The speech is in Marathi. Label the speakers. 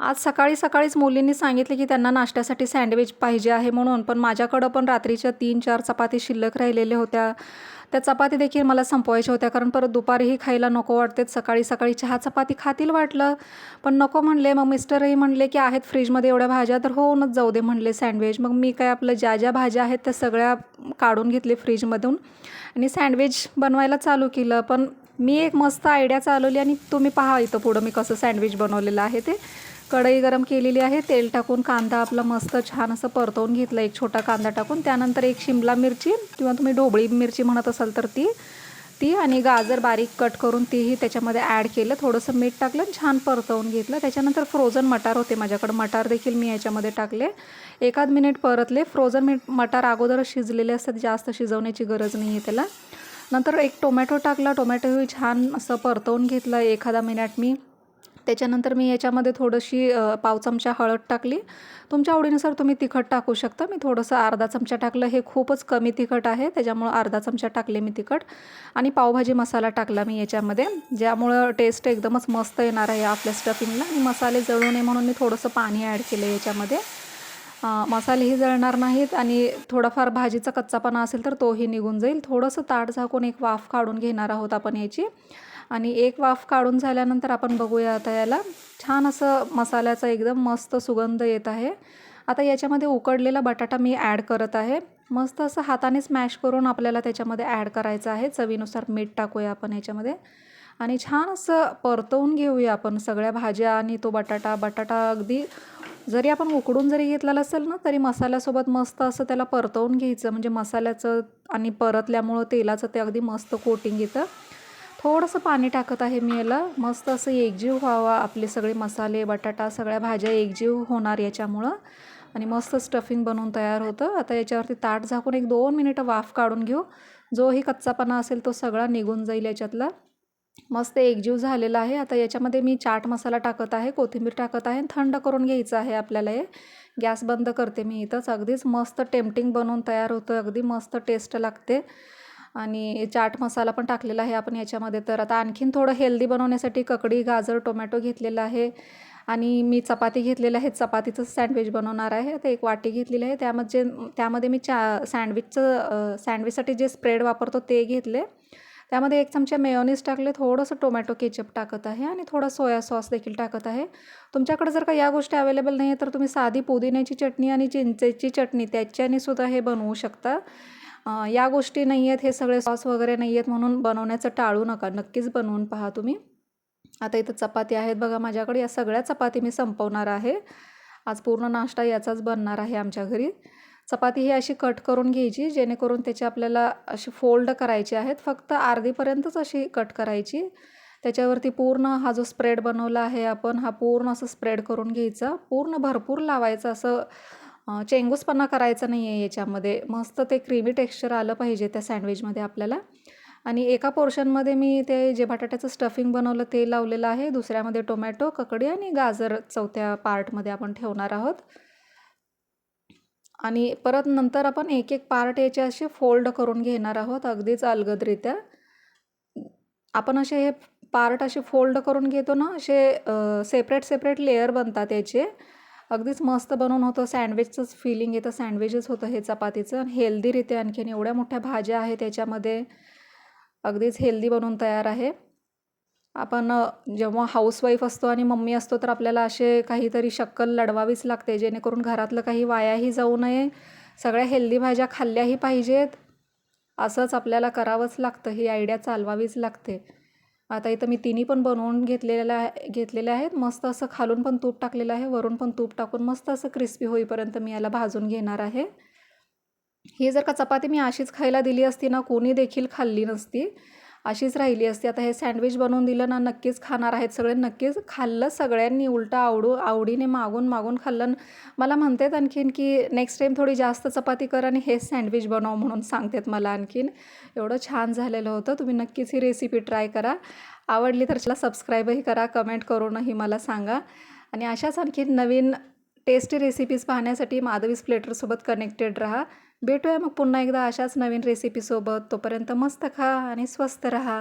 Speaker 1: आज सकाळी सकाळीच मुलींनी सांगितले की त्यांना नाश्त्यासाठी सँडविच पाहिजे आहे म्हणून पण माझ्याकडं पण रात्रीच्या तीन चार चपाती शिल्लक राहिलेल्या होत्या. त्या चपाती देखील मला संपवायच्या होत्या कारण परत दुपारीही खायला नको वाटते. सकाळी सकाळी चहा चपाती खातील वाटलं पण नको म्हणले. मग मिस्टरही म्हणले की आहेत फ्रीजमध्ये एवढ्या भाज्या तर होऊनच जाऊ दे म्हणले सँडविच. मग मी काय आपलं ज्या ज्या भाज्या आहेत त्या सगळ्या काढून घेतले फ्रीजमधून. आणि सँडविच बनवायला चालू केलं पण मी एक मस्त आयडिया चालवली आणि तुम्ही पहा इथं पुढं मी कसं सँडविच बनवलेलं आहे ते. कढई गरम केलेली आहे तेल टाकून कांदा आपला मस्त छान असं परतवून घेतलं एक छोटा कांदा टाकून त्यानंतर एक शिमला मिरची किंवा तुम्ही ढोबळी मिरची म्हणत असाल तर ती ती आणि गाजर बारीक कट करून तीही त्याच्यामध्ये ॲड केलं थोडंसं मीठ टाकलं आणि छान परतवून घेतलं. त्याच्यानंतर फ्रोझन मटार होते माझ्याकडं मटार देखील मी याच्यामध्ये टाकले. एखाद मिनिट परतले. फ्रोझन मिट मटार अगोदर शिजलेले असतात जास्त शिजवण्याची गरज नाही आहे त्याला. नंतर एक टोमॅटो टाकला. टोमॅटोही छान असं परतवून घेतलं. एखादा मिनिट मी त्याच्यानंतर मी याच्यामध्ये थोडीशी पाव चमचा हळद टाकली. तुमच्या आवडीनुसार तुम्ही तिखट टाकू शकता. मी थोडंसं अर्धा चमचा टाकलं. हे खूपच कमी तिखट आहे. त्याच्यामुळं अर्धा चमचा टाकले मी तिखट. आणि पावभाजी मसाला टाकला मी याच्यामध्ये ज्यामुळं टेस्ट एकदमच मस्त येणार आहे आपल्या स्टफिंगला आणि मसाले जळू नये म्हणून मी थोडंसं पाणी ॲड केलं याच्यामध्ये. मसालेही जळणार नाहीत आणि थोडाफार भाजीचा कच्चापणा असेल तर तोही निघून जाईल. थोडंसं ताट झाकून एक वाफ काढून घेणार आहोत आपण याची. आणि एक वाफ काढून झाल्यानंतर आपण बघूया आता याला. छान असं मसाल्याचा एकदम मस्त सुगंध येत आहे. आता याच्यामध्ये उकडलेला बटाटा मी ॲड करत आहे. मस्त असं हाताने स्मॅश करून आपल्याला त्याच्यामध्ये ॲड करायचं आहे. चवीनुसार मीठ टाकूया आपण याच्यामध्ये. आणि छान असं परतवून घेऊया आपण सगळ्या भाज्या आणि तो बटाटा. बटाटा अगदी जरी आपण उकडून जरी घेतलेला असेल ना तरी मसाल्यासोबत मस्त असं त्याला परतवून घ्यायचं. म्हणजे मसाल्याचं आणि परतल्यामुळं तेलाचं ते अगदी मस्त कोटिंग येतं. थोडंसं पाणी टाकत आहे मी याला. मस्त असं एकजीव व्हावा आपले सगळे मसाले बटाटा सगळ्या भाज्या एकजीव होणार याच्यामुळं. आणि मस्त स्टफिंग बनवून तयार होतं. आता याच्यावरती ताट झाकून एक दोन मिनिटं वाफ काढून घेऊ. जोही कच्चापणा असेल तो सगळा निघून जाईल याच्यातला. मस्त एकजीव झालेला आहे. आता याच्यामध्ये मी चाट मसाला टाकत आहे कोथिंबीर टाकत आहे थंड करून घ्यायचं आहे आपल्याला हे. गॅस बंद करते मी इथंच. अगदीच मस्त टेम्पटिंग बनवून तयार होतं. अगदी मस्त टेस्ट लागते. आणि चाट मसाला पण टाकलेला आहे आपण याच्यामध्ये. तर आता आणखीन थोडं हेल्दी बनवण्यासाठी ककडी गाजर टोमॅटो घेतलेला आहे. आणि मी चपाती घेतलेलं आहे. चपातीचं सँडविच बनवणार आहे. आता एक वाटी घेतलेली आहे. त्यामध्ये त्यामध्ये मी चा सँडविचचं सँडविचसाठी जे स्प्रेड वापरतो ते घेतले. त्यामध्ये एक चमचा मेयोनीज टाकले थोडंसं टोमॅटो केचप टाकत आहे आणि थोडा सोया सॉस देखील टाकत आहे. तुमच्याकडे जर का या गोष्टी अवेलेबल नाही आहे तर तुम्ही साधी पुदिन्याची चटणी आणि चिंचेची चटणी त्याच्याने सुद्धा हे बनवू शकता. या गोष्टी नाही आहेत हे सगळे सॉस वगैरे नाही आहेत म्हणून बनवण्याचं टाळू नका नक्कीच बनवून पहा तुम्ही. आता इथं चपाती आहेत बघा माझ्याकडे या सगळ्या चपाती मी संपवणार आहे. आज पूर्ण नाश्ता याचाच बनणार आहे आमच्या घरी. चपाती ही अशी कट करून घ्यायची जेणेकरून त्याची आपल्याला अशी फोल्ड करायची आहेत. फक्त अर्धीपर्यंतच अशी कट करायची. त्याच्यावरती पूर्ण हा जो स्प्रेड बनवला आहे आपण हा पूर्ण असं स्प्रेड करून घ्यायचा. पूर्ण भरपूर लावायचं असं चेंगूसपणा करायचा नाही आहे याच्यामध्ये. मस्त ते क्रीमी टेक्स्चर आलं पाहिजे त्या सँडविचमध्ये आपल्याला. आणि एका पोर्शनमध्ये मी ते जे बटाट्याचं स्टफिंग बनवलं ते लावलेलं आहे. दुसऱ्यामध्ये टोमॅटो ककडी आणि गाजर चौथ्या पार्टमध्ये आपण ठेवणार आहोत. आणि परत नंतर आपण एक एक पार्ट याचे असे फोल्ड करून घेणार आहोत अगदीच अलगदरित्या. आपण असे हे पार्ट असे फोल्ड करून घेतो ना असे सेपरेट सेपरेट लेअर बनतात याचे. अगदीच मस्त बनवून होतं सँडविचचंच फिलिंग येतं सँडविचच होतं हे चपातीचं. आणि हेल्दीरित्या आणखीन एवढ्या मोठ्या भाज्या आहेत त्याच्यामध्ये अगदीच हेल्दी बनवून तयार आहे. आपण जेव्हा हाऊसवाईफ असतो आणि मम्मी असतो तर आपल्याला असे काहीतरी शक्कल लढवावीच लागते जेणेकरून घरातलं काही वायाही जाऊ नये. सगळ्या हेल्दी भाज्या खाल्ल्याही पाहिजेत. असंच आपल्याला करावंच लागतं ही आयडिया चालवावीच लागते. आता इथं मी तिन्ही पण बनवून घेतलेल्या घेतलेल्या आहेत. मस्त असं खालून पण तूप टाकलेलं आहे वरून पण तूप टाकून मस्त असं क्रिस्पी होईपर्यंत मी याला भाजून घेणार आहे. ही जर का चपाती मी अशीच खायला दिली असती ना कोणी देखील खाल्ली नसती. अशीच राहिली असती. आता हे सँडविच बनवून दिलं ना नक्कीच खाणार आहेत सगळे. नक्कीच खाल्लं सगळ्यांनी उलटं आवडू आवडीने मागून मागून खाल्लं. मला म्हणतात आणखीन की नेक्स्ट टाईम थोडी जास्त चपाती कर आणि हेच सँडविच बनव म्हणून सांगतात मला आणखीन. एवढं छान झालेलं होतं. तुम्ही नक्कीच ही रेसिपी ट्राय करा. आवडली तर त्याला सबस्क्राईबही करा कमेंट करूनही मला सांगा. आणि अशाच आणखीन नवीन टेस्टी रेसिपीज पाहण्यासाठी माधवीस प्लेटरसोबत कनेक्टेड राहा. भेटूया मग पुन्हा एकदा अशाच नवीन रेसिपीसोबत तोपर्यंत मस्त खा आणि स्वस्त रहा.